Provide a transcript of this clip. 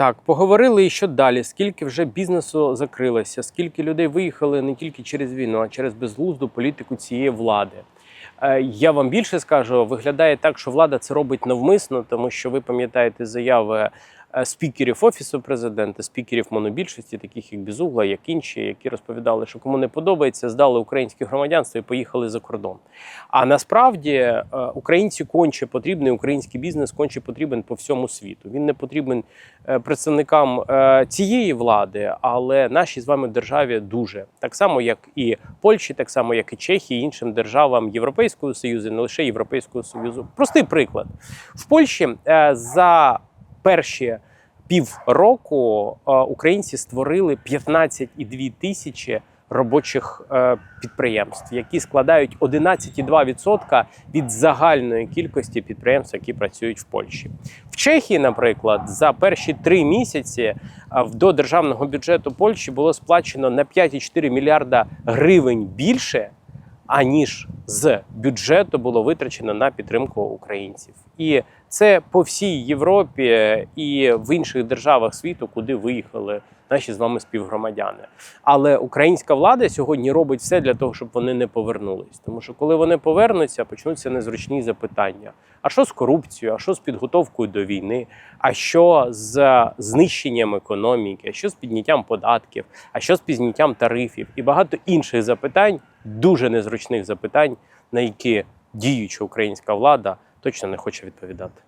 Так, поговорили і що далі. Скільки вже бізнесу закрилося, скільки людей виїхали не тільки через війну, а через безглузду політику цієї влади. Е, Я вам більше скажу, виглядає так, що влада це робить навмисно, тому що ви пам'ятаєте заяви спікерів офісу президента, спікерів монобільшості, таких як Безугла, як інші, які розповідали, що кому не подобається, здали українське громадянство і поїхали за кордон. А насправді е, українці конче потрібний, український бізнес конче потрібен по всьому світу. Він не потрібен е, представникам е, цієї влади, але нашій з вами державі дуже так само, як і Польщі, так само як і Чехії, іншим державам Європейського союзу, не лише Європейського союзу. Простий приклад в Польщі е, за перші півроку е, українці створили 15,2 тисячі робочих е, підприємств, які складають 11,2% від загальної кількості підприємств, які працюють в Польщі. В Чехії, наприклад, за перші три місяці е, до державного бюджету Польщі було сплачено на 5,4 мільярда гривень більше, аніж з бюджету було витрачено на підтримку українців. І це по всій Європі і в інших державах світу, куди виїхали наші з вами співгромадяни. Але українська влада сьогодні робить все для того, щоб вони не повернулись. Тому що коли вони повернуться, почнуться незручні запитання: а що з корупцією, а що з підготовкою до війни, а що з знищенням економіки, а що з підняттям податків, а що з підняттям тарифів і багато інших запитань, дуже незручних запитань, на які діюча українська влада точно не хоче відповідати.